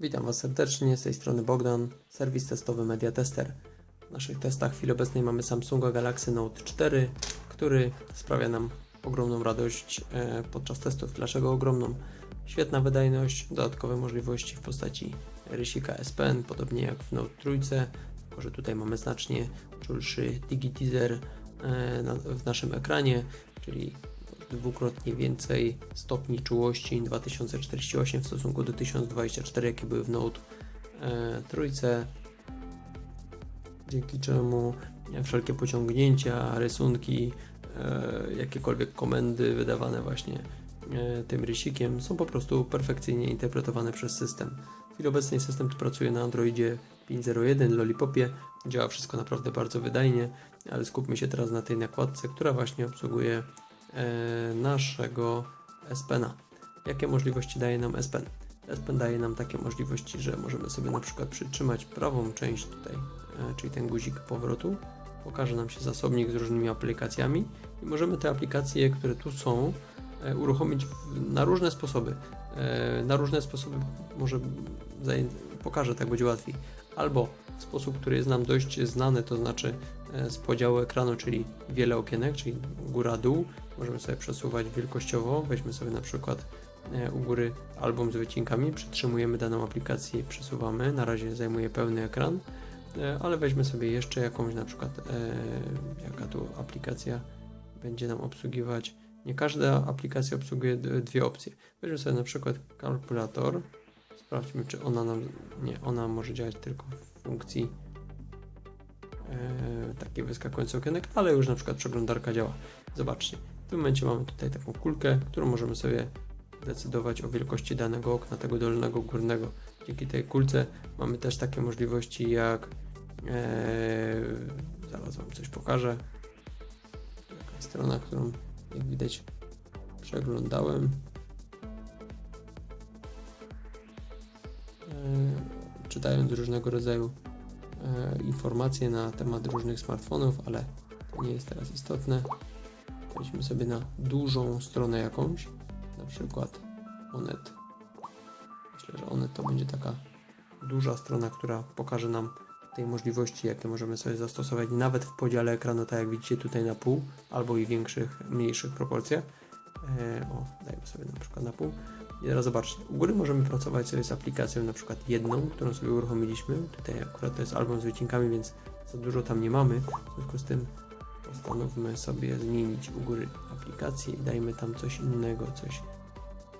Witam Was serdecznie, z tej strony Bogdan, serwis testowy Media Tester. W naszych testach w chwili obecnej mamy Samsunga Galaxy Note 4, który sprawia nam ogromną radość e, podczas testów. Dlaczego ogromną? Świetna wydajność, dodatkowe możliwości w postaci rysika SPN, podobnie jak w Note 3, tylko że tutaj mamy znacznie czulszy digitizer e, w naszym ekranie, czyli dwukrotnie więcej stopni czułości 2048 w stosunku do 1024, jakie były w Note e, trójce, dzięki czemu wszelkie pociągnięcia, rysunki, e, jakiekolwiek komendy wydawane właśnie e, tym rysikiem są po prostu perfekcyjnie interpretowane przez system. W chwili obecnej system pracuje na Androidzie 5.01 Lollipopie, działa wszystko naprawdę bardzo wydajnie, ale skupmy się teraz na tej nakładce, która właśnie obsługuje e, naszego SPN-a. Jakie możliwości daje nam SPN? SPN daje nam takie możliwości, że możemy sobie na przykład przytrzymać prawą część tutaj, e, czyli ten guzik powrotu. Pokaże nam się zasobnik z różnymi aplikacjami i możemy te aplikacje, które tu są, e, uruchomić na różne sposoby. Na różne sposoby może pokażę, tak będzie łatwiej. Albo w sposób, który jest nam dość znany, to znaczy z podziału ekranu, czyli wiele okienek, czyli góra-dół. Możemy sobie przesuwać wielkościowo. Weźmy sobie na przykład e, u góry album z wycinkami, przytrzymujemy daną aplikację i przesuwamy. Na razie zajmuje pełny ekran, e, ale weźmy sobie jeszcze jakąś na przykład, e, jaka tu aplikacja będzie nam obsługiwać. Nie każda aplikacja obsługuje dwie opcje. Weźmy sobie na przykład kalkulator. Sprawdźmy, czy ona nam. Nie, ona może działać tylko w funkcji takiej wyskakującej okienek, ale już na przykład przeglądarka działa. Zobaczcie, w tym momencie mamy tutaj taką kulkę, którą możemy sobie decydować o wielkości danego okna, tego dolnego, górnego. Dzięki tej kulce mamy też takie możliwości jak e, zaraz Wam coś pokażę. Tu jakaś strona, którą jak widać przeglądałem. E, czytając różnego rodzaju informacje na temat różnych smartfonów, ale to nie jest teraz istotne. Wejdźmy sobie na dużą stronę jakąś, na przykład Onet. Myślę, że Onet to będzie taka duża strona, która pokaże nam tej możliwości, jakie możemy sobie zastosować nawet w podziale ekranu, tak jak widzicie tutaj na pół, albo i większych, mniejszych proporcjach. E, o, dajmy sobie na przykład na pół. I teraz zobaczcie, u góry możemy pracować sobie z aplikacją na przykład jedną, którą sobie uruchomiliśmy. Tutaj akurat to jest album z wycinkami, więc za dużo tam nie mamy. W związku z tym postanówmy sobie zmienić u góry aplikację i dajmy tam coś innego, coś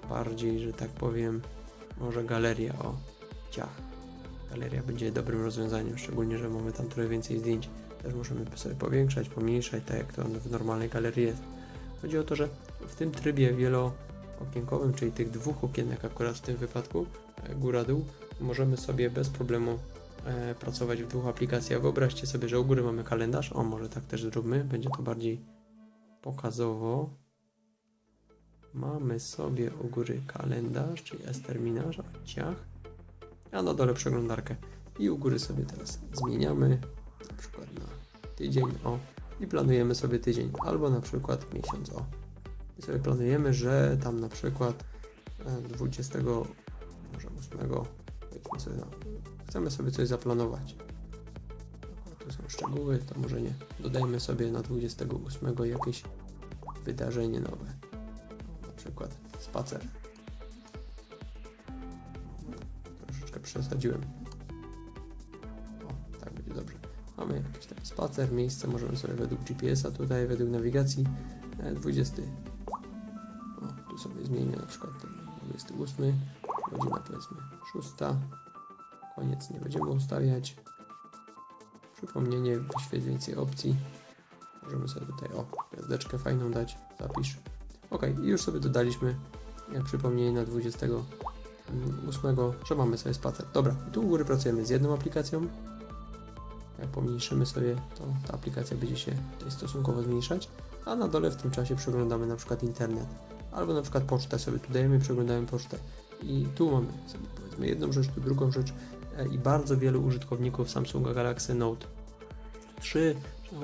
bardziej, że tak powiem, może galeria o ciach. Galeria będzie dobrym rozwiązaniem, szczególnie, że mamy tam trochę więcej zdjęć. Też możemy sobie powiększać, pomniejszać, tak jak to w normalnej galerii jest. Chodzi o to, że w tym trybie wieloookienkowym, czyli tych dwóch okienek akurat w tym wypadku, e, góra-dół, możemy sobie bez problemu e, pracować w dwóch aplikacjach. Wyobraźcie sobie, że u góry mamy kalendarz. O, może tak też zróbmy, będzie to bardziej pokazowo. Mamy sobie u góry kalendarz, czyli S-terminarz, o ciach, a na dole przeglądarkę. I u góry sobie teraz zmieniamy, na przykład na tydzień, o, i planujemy sobie tydzień, albo na przykład miesiąc, o. I sobie planujemy, że tam na przykład e, 20, może 8, powiedzmy sobie, no, chcemy sobie coś zaplanować. Tu są szczegóły, to może nie. Dodajmy sobie na 28 jakieś wydarzenie nowe. Na przykład spacer. Troszeczkę przesadziłem. O, tak będzie dobrze. Mamy jakiś tam spacer, miejsce, możemy sobie według GPS-a tutaj, według nawigacji e, 20. Zmienimy na przykład ten 28, godzina powiedzmy 6. Koniec nie będziemy ustawiać. Przypomnienie, wyświetl więcej opcji. Możemy sobie tutaj, o, gwiazdeczkę fajną dać, zapisz. Ok, i już sobie dodaliśmy e, przypomnienie na 28, że mamy sobie spacer. Dobra, i tu u góry pracujemy z jedną aplikacją. Jak pomniejszymy sobie, to ta aplikacja będzie się tutaj stosunkowo zmniejszać, a na dole w tym czasie przeglądamy na przykład internet. Albo na przykład pocztę sobie tu dajemy, przeglądamy pocztę. I tu mamy sobie powiedzmy jedną rzecz, tu drugą rzecz e, i bardzo wielu użytkowników Samsunga Galaxy Note 3, no,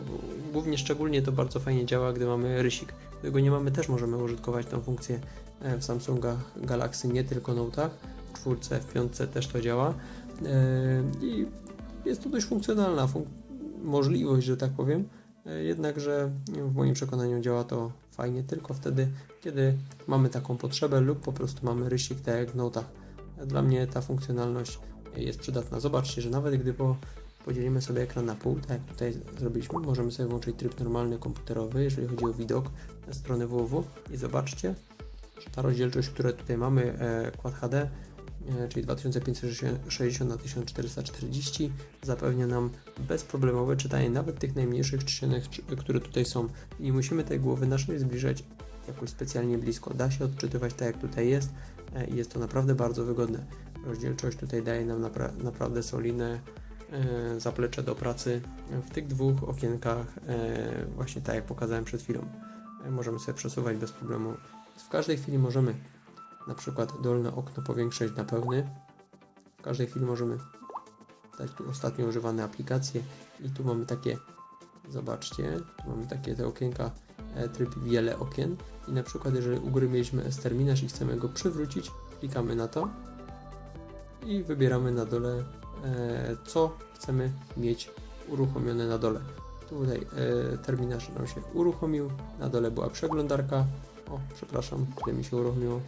głównie szczególnie to bardzo fajnie działa, gdy mamy rysik. Gdy go nie mamy, też możemy użytkować tą funkcję e, w Samsungach Galaxy, nie tylko Note'ach, czwórce, w piątce też to działa. E, I jest to dość funkcjonalna fun- możliwość, że tak powiem. Jednakże w moim przekonaniu działa to fajnie tylko wtedy, kiedy mamy taką potrzebę lub po prostu mamy rysik tak jak w notach. Dla mnie ta funkcjonalność jest przydatna. Zobaczcie, że nawet gdy po, podzielimy sobie ekran na pół, tak jak tutaj zrobiliśmy, możemy sobie włączyć tryb normalny komputerowy, jeżeli chodzi o widok na stronę www i zobaczcie, że ta rozdzielczość, którą tutaj mamy, e, Quad HD, czyli 2560 na 1440 zapewnia nam bezproblemowe czytanie nawet tych najmniejszych czcionek, które tutaj są nie musimy tej głowy naszej zbliżać jakoś specjalnie blisko. Da się odczytywać tak jak tutaj jest e, i jest to naprawdę bardzo wygodne. Rozdzielczość tutaj daje nam napra- naprawdę solidne e, zaplecze do pracy w tych dwóch okienkach, e, właśnie tak jak pokazałem przed chwilą. E, możemy sobie przesuwać bez problemu. W każdej chwili możemy na przykład dolne okno powiększyć na pełny. W każdej chwili możemy dać tu ostatnio używane aplikacje. I tu mamy takie, zobaczcie, tu mamy takie te okienka, e, tryb wiele okien. I na przykład jeżeli u góry mieliśmy S-terminarz i chcemy go przywrócić, klikamy na to. I wybieramy na dole e, co chcemy mieć uruchomione na dole. Tutaj e, terminarz nam się uruchomił, na dole była przeglądarka, o przepraszam, tutaj mi się uruchomiło,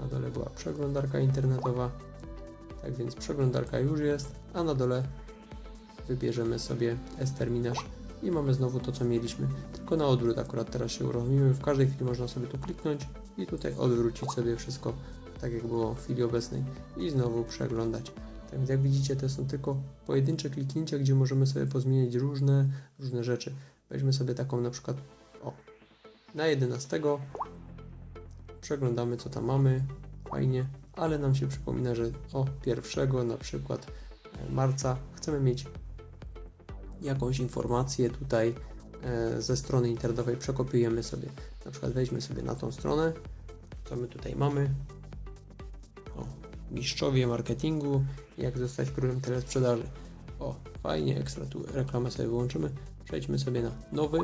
na dole była przeglądarka internetowa, tak więc przeglądarka już jest, a na dole wybierzemy sobie S-terminarz i mamy znowu to, co mieliśmy. Tylko na odwrót akurat teraz się uruchomimy. W każdej chwili można sobie tu kliknąć i tutaj odwrócić sobie wszystko tak, jak było w chwili obecnej i znowu przeglądać. Tak więc jak widzicie, to są tylko pojedyncze kliknięcia, gdzie możemy sobie pozmieniać różne, różne rzeczy. Weźmy sobie taką na przykład, o, na 11 przeglądamy, co tam mamy, fajnie, ale nam się przypomina, że o pierwszego na przykład e, marca chcemy mieć jakąś informację tutaj e, ze strony internetowej, przekopiujemy sobie. Na przykład weźmy sobie na tą stronę, co my tutaj mamy. O, mistrzowie marketingu, jak zostać królem telesprzedaży. O, fajnie, ekstra, tu reklamę sobie wyłączymy. Przejdźmy sobie na nowy.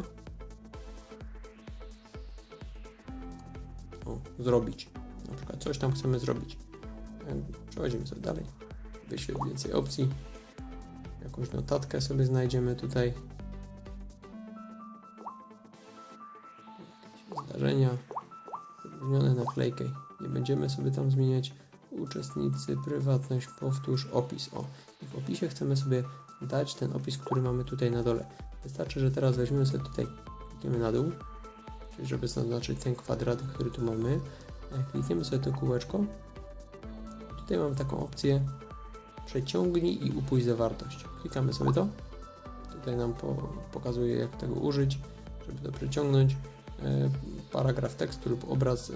Zrobić. Na przykład coś tam chcemy zrobić. Przechodzimy sobie dalej. Wyświetl więcej opcji. Jakąś notatkę sobie znajdziemy tutaj. Zdarzenia. Wyróżnione naklejkę. Nie będziemy sobie tam zmieniać. Uczestnicy, prywatność, powtórz, opis. O, i w opisie chcemy sobie dać ten opis, który mamy tutaj na dole. Wystarczy, że teraz weźmiemy sobie tutaj, klikniemy na dół, żeby zaznaczyć ten kwadrat, który tu mamy. Klikniemy sobie to kółeczko. Tutaj mamy taką opcję przeciągnij i upuść zawartość. Klikamy sobie to. Tutaj nam po, pokazuje, jak tego użyć, żeby to przeciągnąć. E, paragraf tekstu lub obraz e,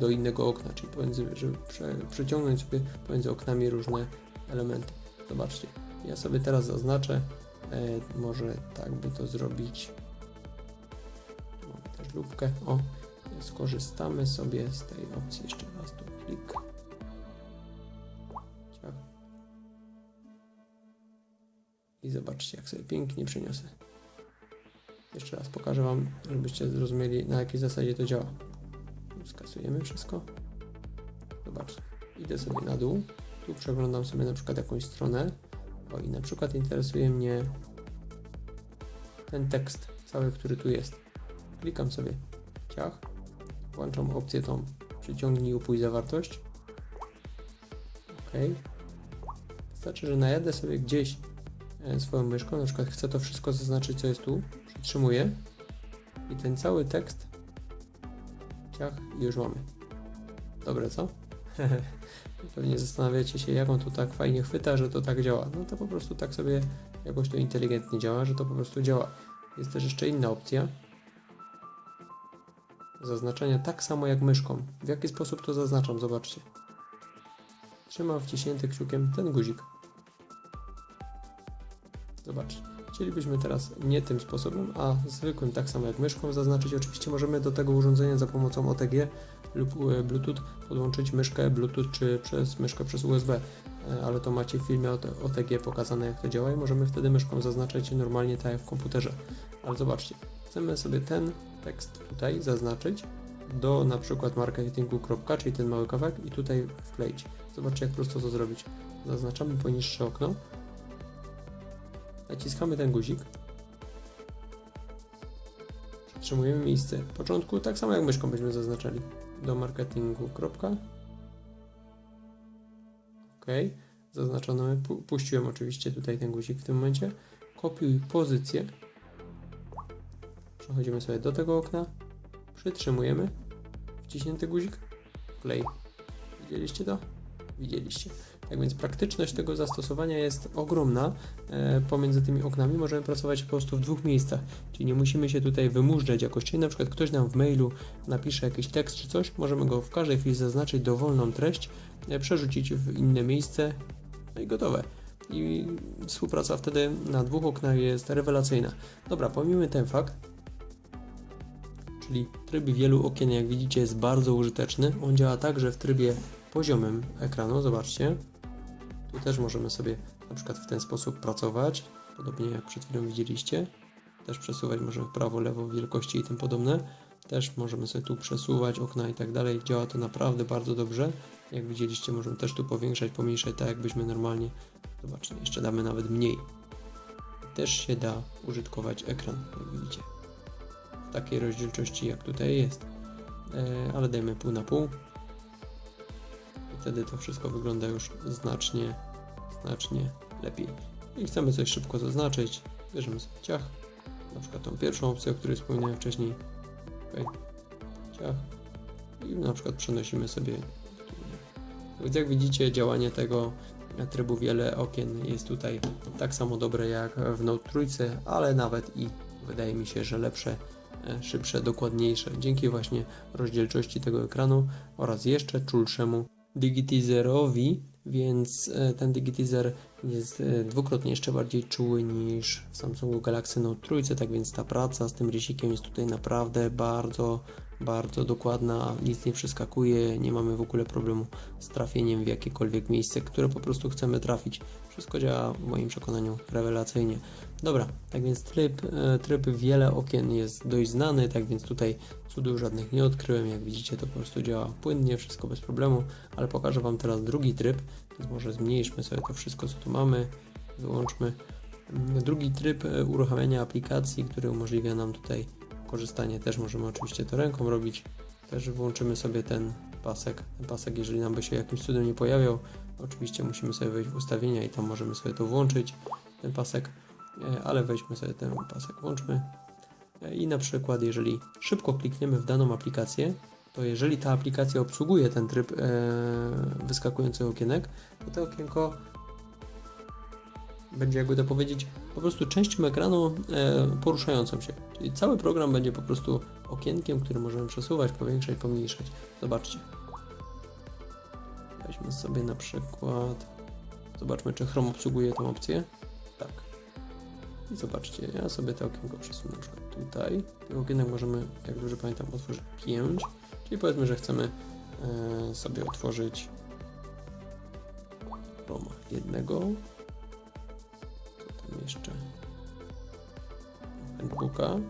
do innego okna, czyli pomiędzy, żeby prze, przeciągnąć sobie pomiędzy oknami różne elementy. Zobaczcie, ja sobie teraz zaznaczę, e, może tak by to zrobić. O, skorzystamy sobie z tej opcji jeszcze raz tu klik. Ciach. I zobaczcie, jak sobie pięknie przeniosę. Jeszcze raz pokażę Wam, żebyście zrozumieli, na jakiej zasadzie to działa. Skasujemy wszystko. Zobaczcie. Idę sobie na dół. Tu przeglądam sobie na przykład jakąś stronę. O, i na przykład interesuje mnie ten tekst cały, który tu jest. Klikam sobie ciach. Włączam opcję tą przyciągnij upuść zawartość. OK. Wystarczy, że najadę sobie gdzieś e, swoją myszką, na przykład chcę to wszystko zaznaczyć, co jest tu, przytrzymuję i ten cały tekst ciach i już mamy. Dobre, co? Pewnie zastanawiacie się, jak on to tak fajnie chwyta, że to tak działa. No to po prostu tak sobie jakoś to inteligentnie działa, że to po prostu działa. Jest też jeszcze inna opcja. Zaznaczenia tak samo jak myszką. W jaki sposób to zaznaczam? Zobaczcie. Trzymam wciśnięty kciukiem ten guzik. Zobaczcie. Chcielibyśmy teraz nie tym sposobem, a zwykłym, tak samo jak myszką zaznaczyć. Oczywiście możemy do tego urządzenia za pomocą OTG lub e, Bluetooth podłączyć myszkę Bluetooth czy przez myszkę przez USB, E, ale to macie w filmie OT- OTG pokazane jak to działa i możemy wtedy myszką zaznaczać normalnie tak jak w komputerze. Ale zobaczcie, chcemy sobie ten tekst tutaj zaznaczyć do na przykład marketingu. kropka, czyli ten mały kawałek i tutaj wkleić. Zobaczcie, jak prosto to zrobić. Zaznaczamy poniższe okno. Naciskamy ten guzik. Przytrzymujemy miejsce. W początku tak samo jak myszką byśmy zaznaczali. Do marketingu. Kropka. OK. Zaznaczone. Pu- Puściłem oczywiście tutaj ten guzik w tym momencie. Kopiuj pozycję. Przechodzimy sobie do tego okna. Przytrzymujemy. Wciśnięty guzik. Play. Widzieliście to? Widzieliście. Tak więc praktyczność tego zastosowania jest ogromna. E, pomiędzy tymi oknami możemy pracować po prostu w dwóch miejscach. Czyli nie musimy się tutaj wymuszać jakoś. Czyli na przykład ktoś nam w mailu napisze jakiś tekst czy coś, możemy go w każdej chwili zaznaczyć dowolną treść, e, przerzucić w inne miejsce no i gotowe. I współpraca wtedy na dwóch oknach jest rewelacyjna. Dobra, pomijmy ten fakt, czyli tryb wielu okien, jak widzicie, jest bardzo użyteczny. On działa także w trybie poziomym ekranu, zobaczcie. Tu też możemy sobie na przykład w ten sposób pracować, podobnie jak przed chwilą widzieliście. Też przesuwać możemy w prawo, lewo, wielkości i tym podobne. Też możemy sobie tu przesuwać okna i tak dalej. Działa to naprawdę bardzo dobrze. Jak widzieliście, możemy też tu powiększać, pomniejszać, tak jakbyśmy normalnie. Zobaczcie, jeszcze damy nawet mniej. Też się da użytkować ekran, jak widzicie. Takiej rozdzielczości, jak tutaj jest. E, ale dajmy pół na pół. I wtedy to wszystko wygląda już znacznie, znacznie lepiej. I chcemy coś szybko zaznaczyć. Bierzemy sobie ciach. Na przykład tą pierwszą opcję, o której wspominałem wcześniej. Okay. Ciach. I na przykład przenosimy sobie. Więc jak widzicie, działanie tego trybu wiele okien jest tutaj tak samo dobre jak w Note trójce, ale nawet i wydaje mi się, że lepsze, e, szybsze, dokładniejsze. Dzięki właśnie rozdzielczości tego ekranu oraz jeszcze czulszemu digitizerowi, więc e, ten digitizer jest e, dwukrotnie jeszcze bardziej czuły niż w Samsungu Galaxy Note trójce, tak więc ta praca z tym rysikiem jest tutaj naprawdę bardzo, bardzo dokładna, nic nie przeskakuje, nie mamy w ogóle problemu z trafieniem w jakiekolwiek miejsce, które po prostu chcemy trafić. Wszystko działa w moim przekonaniu rewelacyjnie. Dobra, tak więc tryb, e, tryb wiele okien jest dość znany, tak więc tutaj cudów żadnych nie odkryłem. Jak widzicie, to po prostu działa płynnie, wszystko bez problemu, ale pokażę Wam teraz drugi tryb, więc może zmniejszmy sobie to wszystko, co tu mamy, wyłączmy. Mm, Drugi tryb e, uruchamiania aplikacji, który umożliwia nam tutaj korzystanie, też możemy oczywiście to ręką robić. Też włączymy sobie ten pasek. Ten pasek, jeżeli nam by się jakimś cudem nie pojawiał, oczywiście musimy sobie wejść w ustawienia i tam możemy sobie to włączyć, ten pasek, E, ale weźmy sobie ten pasek, włączmy. E, I na przykład, jeżeli szybko klikniemy w daną aplikację, to jeżeli ta aplikacja obsługuje ten tryb e, wyskakujących okienek, to to okienko będzie, jakby to powiedzieć, po prostu częścią ekranu e, poruszającą się. Czyli cały program będzie po prostu okienkiem, który możemy przesuwać, powiększać, pomniejszać. Zobaczcie. Weźmy sobie na przykład. Zobaczmy, czy Chrome obsługuje tą opcję. Tak. I zobaczcie, ja sobie to okienko przesunę tutaj. Tych okienek możemy, jak dobrze pamiętam, otworzyć 5. Czyli powiedzmy, że chcemy e, sobie otworzyć Chroma jednego. Jeszcze? Handbooka.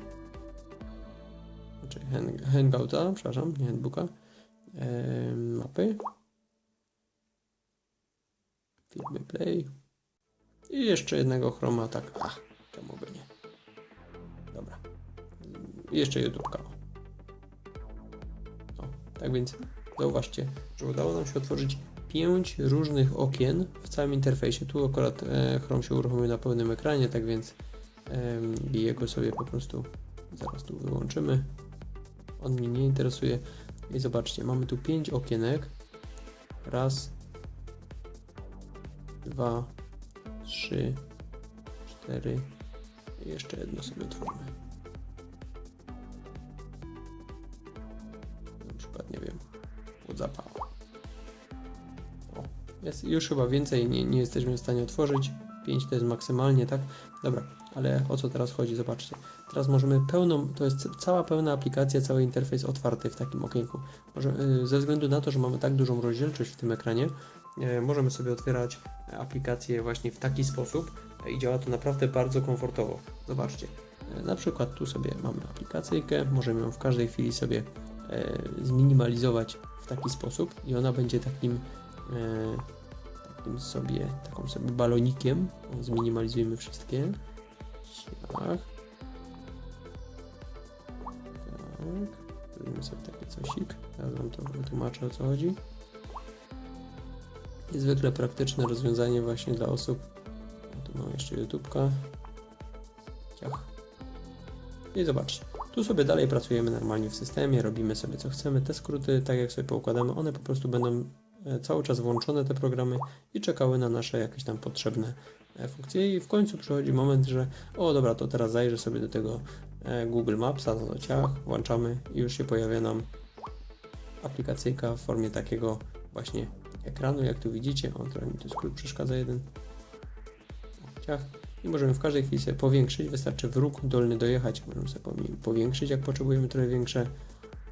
Znaczy hang, Hangouta, przepraszam, nie Handbooka. E, mapy. Filmy Play. I jeszcze jednego chroma, tak. Ach, czemu by nie? Dobra. I jeszcze YouTube'ka. O, tak więc zauważcie, że udało nam się otworzyć pięć różnych okien w całym interfejsie. Tu akurat e, Chrome się uruchomił na pełnym ekranie, tak więc jego sobie po prostu zaraz tu wyłączymy. On mnie nie interesuje. I zobaczcie, mamy tu pięć okienek. Raz, dwa, trzy, cztery i jeszcze jedno sobie otworzymy. Na przykład, nie wiem, Whatsappa. O, jest już chyba więcej nie, nie jesteśmy w stanie otworzyć. 5 to jest maksymalnie, tak? Dobra, ale o co teraz chodzi? Zobaczcie. Teraz możemy pełną, to jest cała pełna aplikacja, cały interfejs otwarty w takim okienku. Może, y, ze względu na to, że mamy tak dużą rozdzielczość w tym ekranie, e, możemy sobie otwierać aplikacje właśnie w taki sposób e, i działa to naprawdę bardzo komfortowo. Zobaczcie, e, na przykład tu sobie mamy aplikacyjkę, możemy ją w każdej chwili sobie e, zminimalizować w taki sposób i ona będzie takim takim sobie, taką sobie balonikiem. Zminimalizujemy wszystkie. Tak. Zrobimy sobie taki cosik. Teraz wam to wytłumaczę o co chodzi. Niezwykle praktyczne rozwiązanie właśnie dla osób. Tu mamy jeszcze YouTube'ka. Ciach. I zobaczcie. Tu sobie dalej pracujemy normalnie w systemie, robimy sobie co chcemy. Te skróty, tak jak sobie poukładamy, one po prostu będą cały czas włączone, te programy i czekały na nasze jakieś tam potrzebne e, funkcje. I w końcu przychodzi moment, że o dobra, to teraz zajrzę sobie do tego e, Google Mapsa, no to ciach, włączamy i już się pojawia nam aplikacyjka w formie takiego właśnie ekranu, jak tu widzicie. O, trochę mi tu skrót przeszkadza jeden. Ciach. I możemy w każdej chwili sobie powiększyć, wystarczy wróg dolny dojechać, możemy sobie powi- powiększyć, jak potrzebujemy trochę większe.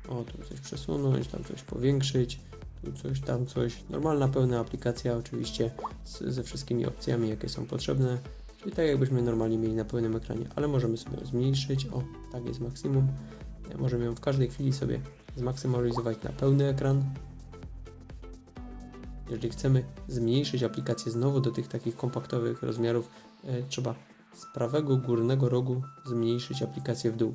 O, tu coś przesunąć, tam coś powiększyć, tu coś, tam coś. Normalna, pełna aplikacja oczywiście z, ze wszystkimi opcjami, jakie są potrzebne. Czyli tak jakbyśmy normalnie mieli na pełnym ekranie, ale możemy sobie ją zmniejszyć. O, tak jest maksimum. Możemy ją w każdej chwili sobie zmaksymalizować na pełny ekran. Jeżeli chcemy zmniejszyć aplikację znowu do tych takich kompaktowych rozmiarów, e, trzeba z prawego górnego rogu zmniejszyć aplikację w dół.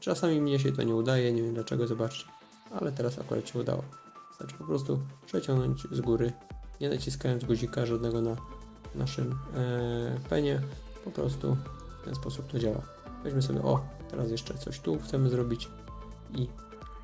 Czasami mnie się to nie udaje, nie wiem dlaczego, zobaczcie, ale teraz akurat się udało. Wystarczy po prostu przeciągnąć z góry, nie naciskając guzika żadnego na naszym e, penie, po prostu w ten sposób to działa. Weźmy sobie, o, teraz jeszcze coś tu chcemy zrobić i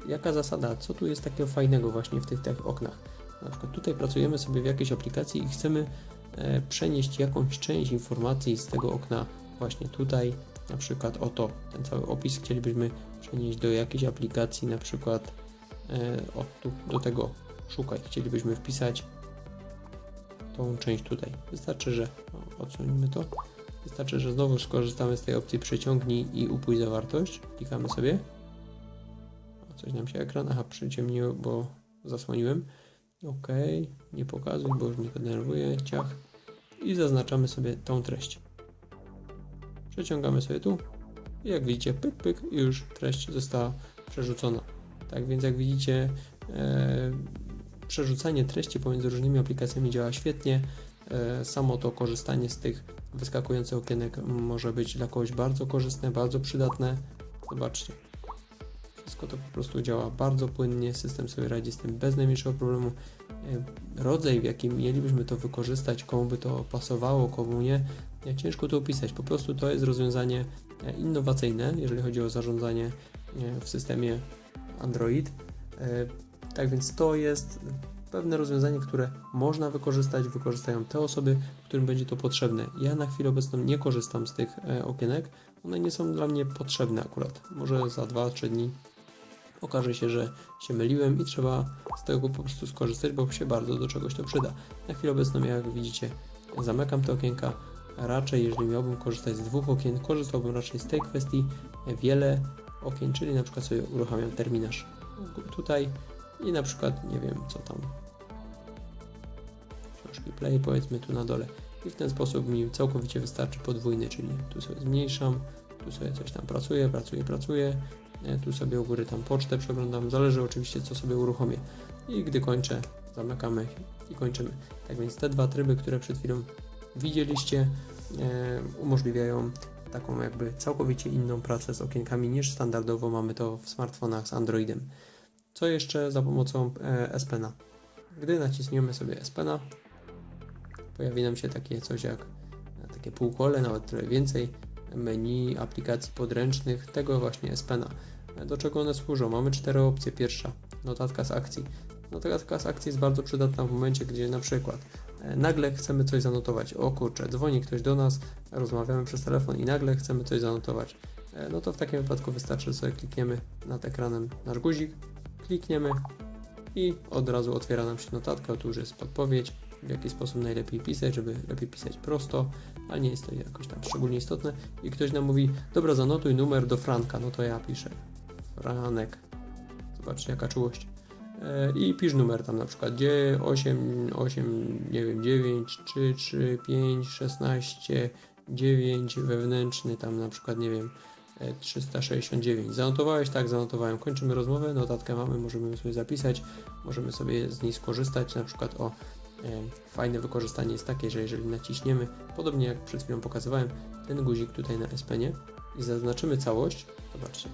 jaka zasada, co tu jest takiego fajnego właśnie w tych, tych oknach. Na przykład tutaj pracujemy sobie w jakiejś aplikacji i chcemy e, przenieść jakąś część informacji z tego okna właśnie tutaj, na przykład oto, ten cały opis chcielibyśmy przenieść do jakiejś aplikacji, na przykład o tu, do tego szukaj, chcielibyśmy wpisać tą część tutaj. Wystarczy, że o, odsunimy to. Wystarczy, że znowu skorzystamy z tej opcji przeciągnij i upój zawartość. Klikamy sobie. O, coś nam się ekran, aha, przyciemniło, bo zasłoniłem. OK, nie pokazuj, bo już mnie denerwuje. Ciach. I zaznaczamy sobie tą treść. Przeciągamy sobie tu. I jak widzicie, pyk, pyk, i już treść została przerzucona. Tak więc, jak widzicie, e, przerzucanie treści pomiędzy różnymi aplikacjami działa świetnie. E, samo to korzystanie z tych wyskakujących okienek może być dla kogoś bardzo korzystne, bardzo przydatne. Zobaczcie. Wszystko to po prostu działa bardzo płynnie, system sobie radzi z tym bez najmniejszego problemu. E, Rodzaj, w jakim mielibyśmy to wykorzystać, komu by to pasowało, komu nie, ciężko to opisać. Po prostu to jest rozwiązanie innowacyjne, jeżeli chodzi o zarządzanie w systemie Android. E, Tak więc to jest pewne rozwiązanie, które można wykorzystać, wykorzystają te osoby, którym będzie to potrzebne. Ja na chwilę obecną nie korzystam z tych e, okienek, one nie są dla mnie potrzebne akurat. Może za 2-3 dni okaże się, że się myliłem i trzeba z tego po prostu skorzystać, bo się bardzo do czegoś to przyda. Na chwilę obecną, jak widzicie, zamykam te okienka. Raczej, jeżeli miałbym korzystać z dwóch okien, korzystałbym raczej z tej kwestii. Wiele okien, czyli na przykład sobie uruchamiam terminarz tutaj i na przykład nie wiem co tam. Książki play powiedzmy tu na dole. I w ten sposób mi całkowicie wystarczy podwójny, czyli tu sobie zmniejszam, tu sobie coś tam pracuję, pracuję, pracuję, e, tu sobie u góry tam pocztę przeglądam, zależy oczywiście co sobie uruchomię. I gdy kończę, zamykamy i kończymy. Tak więc te dwa tryby, które przed chwilą widzieliście, e, umożliwiają taką jakby całkowicie inną pracę z okienkami niż standardowo mamy to w smartfonach z Androidem. Co jeszcze za pomocą e, S Pena? Gdy naciśniemy sobie S Pena, pojawi nam się takie coś jak e, takie półkole, nawet trochę więcej menu aplikacji podręcznych tego właśnie S Pena. E, Do czego one służą? Mamy cztery opcje. Pierwsza, notatka z akcji. Notatka z akcji jest bardzo przydatna w momencie, gdzie na przykład nagle chcemy coś zanotować. O kurczę, dzwoni ktoś do nas, rozmawiamy przez telefon i nagle chcemy coś zanotować. E, No to w takim wypadku wystarczy, że sobie klikniemy nad ekranem nasz guzik, klikniemy i od razu otwiera nam się notatka. Tu już jest podpowiedź, w jaki sposób najlepiej pisać, żeby lepiej pisać prosto, ale nie jest to jakoś tam szczególnie istotne. I ktoś nam mówi, dobra, zanotuj numer do Franka, no to ja piszę Franek. Zobaczcie, jaka czułość. E, I pisz numer tam na przykład 8, 8, nie wiem, 9, 3, 3, 5, 16, 9 wewnętrzny, tam na przykład, nie wiem, e, 369. Zanotowałeś? Tak, zanotowałem. Kończymy rozmowę, notatkę mamy, możemy sobie zapisać, możemy sobie z niej skorzystać, na przykład o Fajne wykorzystanie jest takie, że jeżeli naciśniemy, podobnie jak przed chwilą pokazywałem, ten guzik tutaj na S-Penie i zaznaczymy całość, zobaczcie,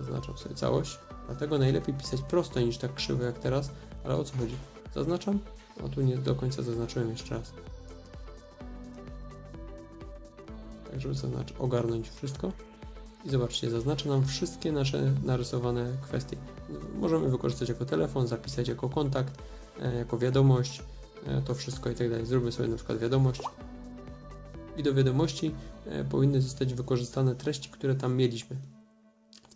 zaznaczam sobie całość, dlatego najlepiej pisać prosto niż tak krzywo jak teraz, ale o co chodzi? Zaznaczam, o tu nie do końca zaznaczyłem jeszcze raz. Tak, żeby zaznacz, ogarnąć wszystko. I zobaczcie, zaznacza nam wszystkie nasze narysowane kwestie. Możemy wykorzystać jako telefon, zapisać jako kontakt, e, jako wiadomość, e, to wszystko i tak dalej. Zróbmy sobie na przykład wiadomość. I do wiadomości e, powinny zostać wykorzystane treści, które tam mieliśmy.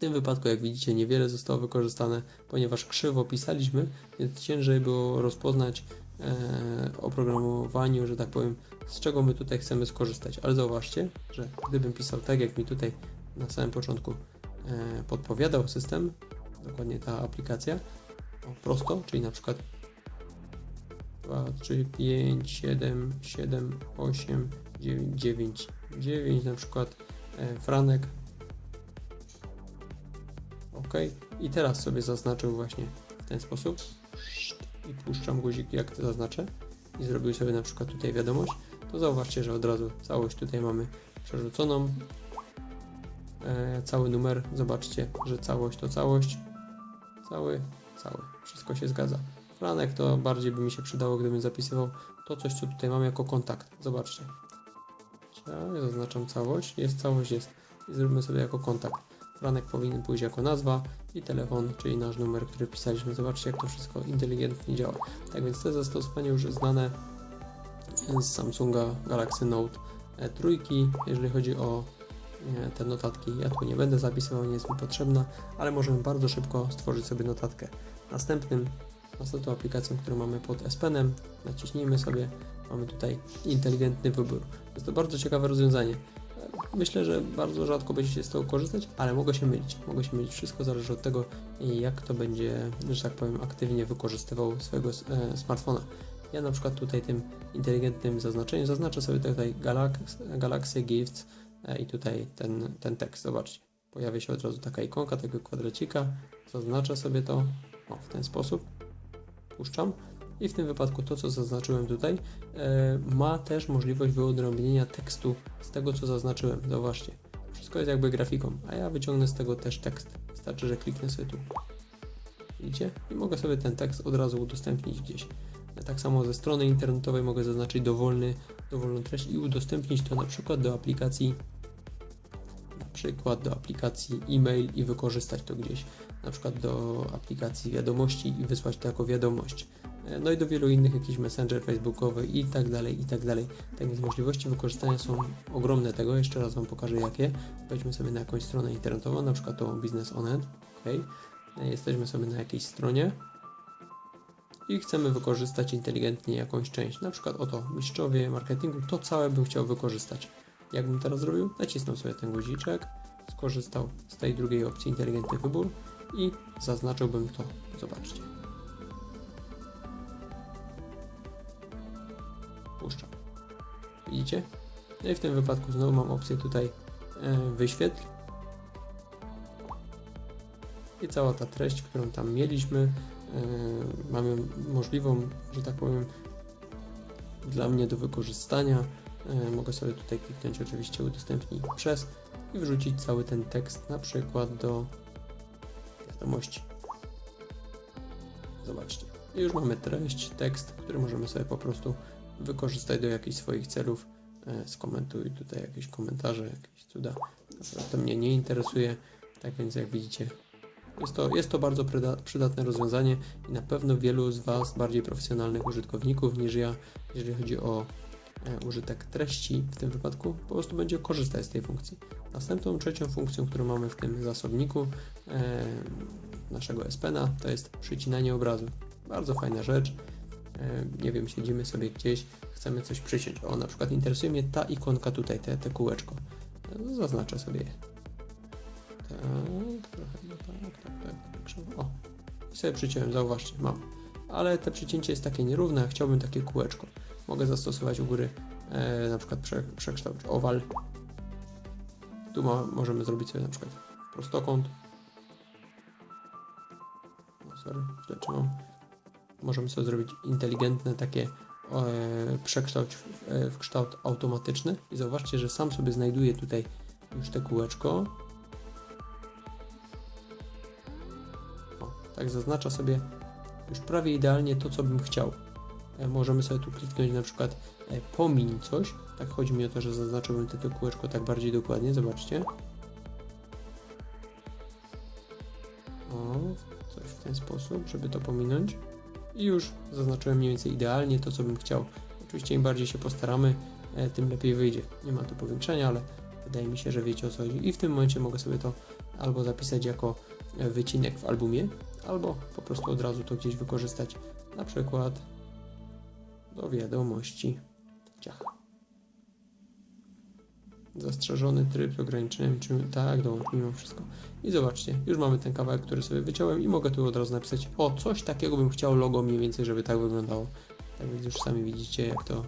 Tym wypadku, jak widzicie, niewiele zostało wykorzystane, ponieważ krzywo pisaliśmy, więc ciężej było rozpoznać e, oprogramowaniu, że tak powiem, z czego my tutaj chcemy skorzystać. Ale zauważcie, że gdybym pisał tak, jak mi tutaj na samym początku e, podpowiadał system, dokładnie ta aplikacja, prosto, czyli na przykład 2, 3, 5, 7, 7, 8, 9, 9, 9 na przykład e, Franek. I teraz sobie zaznaczył właśnie w ten sposób. I puszczam guzik jak to zaznaczę. I zrobił sobie na przykład tutaj wiadomość. To zauważcie, że od razu całość tutaj mamy przerzuconą. E, cały numer. Zobaczcie, że całość to całość. Cały, cały. Wszystko się zgadza. Franek to bardziej by mi się przydało, gdybym zapisywał to coś, co tutaj mam jako kontakt. Zobaczcie. Ja zaznaczam całość. Jest całość, jest. I zróbmy sobie jako kontakt. Franek powinien pójść jako nazwa i telefon, czyli nasz numer, który pisaliśmy. Zobaczcie, jak to wszystko inteligentnie działa. Tak więc te zastosowania już znane z Samsunga Galaxy Note e, trójki, jeżeli chodzi o e, te notatki. Ja tu nie będę zapisywał, nie jest mi potrzebna, ale możemy bardzo szybko stworzyć sobie notatkę. Następnym, następną aplikacją, którą mamy pod S Penem, naciśnijmy sobie, mamy tutaj inteligentny wybór. Jest to bardzo ciekawe rozwiązanie. Myślę, że bardzo rzadko będziecie z tego korzystać, ale mogę się mylić. Mogę się mylić. Wszystko zależy od tego, jak to będzie, że tak powiem, aktywnie wykorzystywał swojego e, smartfona. Ja na przykład tutaj tym inteligentnym zaznaczeniem zaznaczę sobie tutaj Galax, Galaxy Gifts e, i tutaj ten, ten tekst. Zobaczcie, pojawia się od razu taka ikonka tego kwadracika. Zaznaczę sobie to o, w ten sposób. Puszczam. I w tym wypadku to, co zaznaczyłem tutaj, e, ma też możliwość wyodrębnienia tekstu z tego, co zaznaczyłem. Zauważcie, wszystko jest jakby grafiką, a ja wyciągnę z tego też tekst. Wystarczy, że kliknę sobie tu. Widzicie? I mogę sobie ten tekst od razu udostępnić gdzieś. Tak samo ze strony internetowej mogę zaznaczyć dowolny, dowolną treść i udostępnić to na przykład do aplikacji na przykład do aplikacji e-mail i wykorzystać to gdzieś, na przykład do aplikacji wiadomości i wysłać to jako wiadomość. E, No i do wielu innych jakichś messenger facebookowy i tak dalej, i tak dalej. Tak więc możliwości wykorzystania są ogromne tego. Jeszcze raz Wam pokażę jakie. Wejdźmy sobie na jakąś stronę internetową, na przykład tą Business Onet. Okay. Jesteśmy sobie na jakiejś stronie i chcemy wykorzystać inteligentnie jakąś część. Na przykład oto mistrzowie marketingu, to całe bym chciał wykorzystać. Jak bym teraz zrobił? Nacisnął sobie ten guziczek, skorzystał z tej drugiej opcji inteligentny wybór i zaznaczyłbym to. Zobaczcie. Puszczam. Widzicie? No i w tym wypadku znowu mam opcję tutaj e, wyświetl. I cała ta treść, którą tam mieliśmy, e, mamy możliwą, że tak powiem, dla mnie do wykorzystania. E, mogę sobie tutaj kliknąć oczywiście udostępnij przez i wrzucić cały ten tekst na przykład do wiadomości. Zobaczcie. I już mamy treść, tekst, który możemy sobie po prostu wykorzystać do jakichś swoich celów. E, skomentuj tutaj jakieś komentarze, jakieś cuda. To mnie nie interesuje, tak więc jak widzicie, jest to, jest to bardzo przyda- przydatne rozwiązanie i na pewno wielu z Was, bardziej profesjonalnych użytkowników niż ja, jeżeli chodzi o e, użytek treści w tym wypadku, po prostu będzie korzystać z tej funkcji. Następną, trzecią funkcją, którą mamy w tym zasobniku e, naszego SPN-a, to jest przycinanie obrazu. Bardzo fajna rzecz. E, nie wiem, siedzimy sobie gdzieś, chcemy coś przyciąć. O, na przykład interesuje mnie ta ikonka tutaj, te, te kółeczko. E, Zaznaczę sobie je. Tak, trochę, no tak, tak, tak, tak. O, i sobie przyciąłem, zauważcie, mam. Ale te przycięcie jest takie nierówne, chciałbym takie kółeczko. Mogę zastosować u góry e, na przykład prze, przekształć owal. Tu ma, możemy zrobić sobie na przykład prostokąt. No sorry, źle. Możemy sobie zrobić inteligentne takie e, przekształć w, e, w kształt automatyczny i zauważcie, że sam sobie znajduje tutaj już te kółeczko. O, tak zaznacza sobie już prawie idealnie to, co bym chciał. E, Możemy sobie tu kliknąć na przykład e, pomiń coś. Tak chodzi mi o to, że zaznaczyłbym te to kółeczko tak bardziej dokładnie, zobaczcie. O, coś w ten sposób, żeby to pominąć. I już zaznaczyłem mniej więcej idealnie to, co bym chciał. Oczywiście im bardziej się postaramy, e, tym lepiej wyjdzie. Nie ma tu powiększenia, ale wydaje mi się, że wiecie o co chodzi. I w tym momencie mogę sobie to albo zapisać jako e, wycinek w albumie, albo po prostu od razu to gdzieś wykorzystać. Na przykład do wiadomości. Ciach. Zastrzeżony tryb z ograniczeniem, czy tak, dołącz mimo wszystko. I zobaczcie, już mamy ten kawałek, który sobie wyciąłem i mogę tu od razu napisać, o, coś takiego bym chciał logo mniej więcej, żeby tak wyglądało. Tak więc już sami widzicie, jak to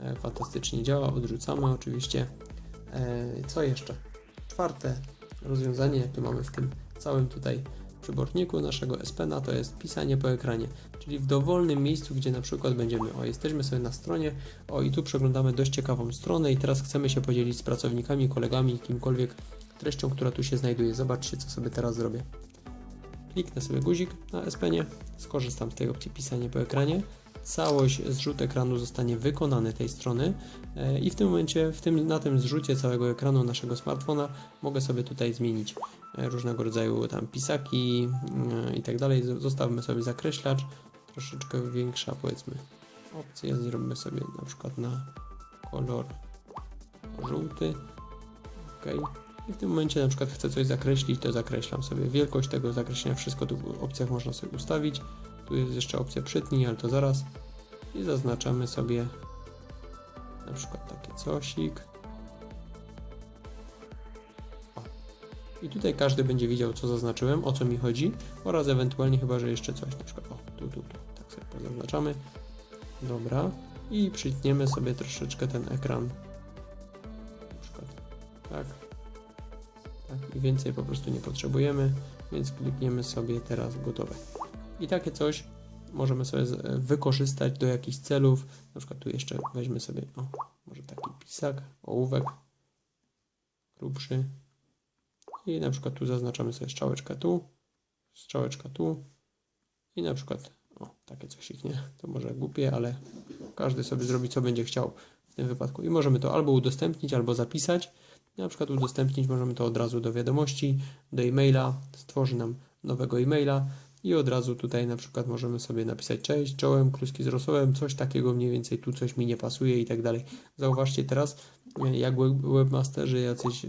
e, fantastycznie działa. Odrzucamy oczywiście. E, co jeszcze? Czwarte rozwiązanie, jakie mamy w tym całym tutaj przyborniku naszego SPNA, to jest pisanie po ekranie, czyli w dowolnym miejscu, gdzie na przykład będziemy, o jesteśmy sobie na stronie, o i tu przeglądamy dość ciekawą stronę i teraz chcemy się podzielić z pracownikami, kolegami, kimkolwiek treścią, która tu się znajduje. Zobaczcie, co sobie teraz zrobię. Kliknę sobie guzik na SPNie, skorzystam z tej opcji pisanie po ekranie. Całość zrzut ekranu zostanie wykonany tej strony e, i w tym momencie, w tym, na tym zrzucie całego ekranu naszego smartfona mogę sobie tutaj zmienić e, różnego rodzaju tam pisaki e, i tak dalej. Zostawmy sobie zakreślacz, troszeczkę większa powiedzmy opcja, zróbmy sobie na przykład na kolor żółty. Ok. I w tym momencie na przykład chcę coś zakreślić, to zakreślam sobie wielkość tego zakreślenia, wszystko tu w opcjach można sobie ustawić. Tu jest jeszcze opcja przytnij, ale to zaraz. I zaznaczamy sobie na przykład takie cosik. O. I tutaj każdy będzie widział, co zaznaczyłem, o co mi chodzi, oraz ewentualnie chyba, że jeszcze coś, na przykład o, tu, tu, tu, tak sobie pozaznaczamy. Dobra. I przytniemy sobie troszeczkę ten ekran. Na przykład tak. Tak, i więcej po prostu nie potrzebujemy, więc klikniemy sobie teraz gotowe. I takie coś możemy sobie wykorzystać do jakichś celów. Na przykład tu jeszcze weźmy sobie, o, może taki pisak, ołówek grubszy. I na przykład tu zaznaczamy sobie strzałeczkę tu, strzałeczka tu i na przykład, o, takie coś nie, to może głupie, ale każdy sobie zrobi co będzie chciał w tym wypadku. I możemy to albo udostępnić, albo zapisać. Na przykład udostępnić możemy to od razu do wiadomości, do e-maila, stworzy nam nowego e-maila i od razu tutaj na przykład możemy sobie napisać cześć, czołem, kluski z rosołem, coś takiego mniej więcej, tu coś mi nie pasuje i tak dalej. Zauważcie teraz, e, jak web- webmasterzy, jacyś, e,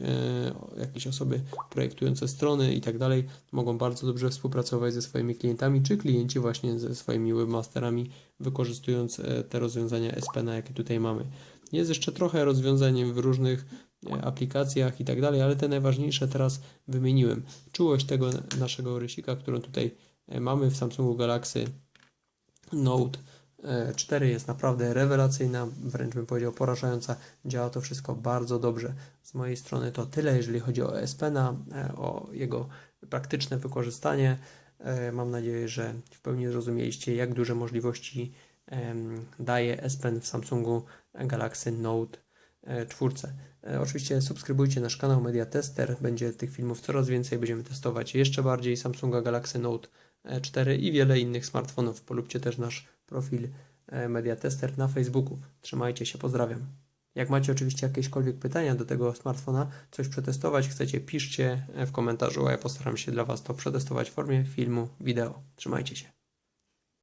jakieś osoby projektujące strony i tak dalej mogą bardzo dobrze współpracować ze swoimi klientami, czy klienci właśnie ze swoimi webmasterami, wykorzystując e, te rozwiązania SPN, jakie tutaj mamy. Jest jeszcze trochę rozwiązań w różnych e, aplikacjach i tak dalej, ale te najważniejsze teraz wymieniłem. Czułość tego naszego rysika, którą tutaj mamy w Samsungu Galaxy Note e, 4 jest naprawdę rewelacyjna, wręcz bym powiedział porażająca. Działa to wszystko bardzo dobrze. Z mojej strony to tyle, jeżeli chodzi o SPNA, e, o jego praktyczne wykorzystanie. E, Mam nadzieję, że w pełni zrozumieliście, jak duże możliwości daje S Pen w Samsungu Galaxy Note e, 4. E, Oczywiście subskrybujcie nasz kanał Media Tester, będzie tych filmów coraz więcej, będziemy testować jeszcze bardziej Samsunga Galaxy Note e, 4 i wiele innych smartfonów. Polubcie też nasz profil e, Media Tester na Facebooku. Trzymajcie się, pozdrawiam. Jak macie oczywiście jakiekolwiek pytania do tego smartfona, coś przetestować chcecie, piszcie e, w komentarzu, a ja postaram się dla Was to przetestować w formie filmu, wideo. Trzymajcie się.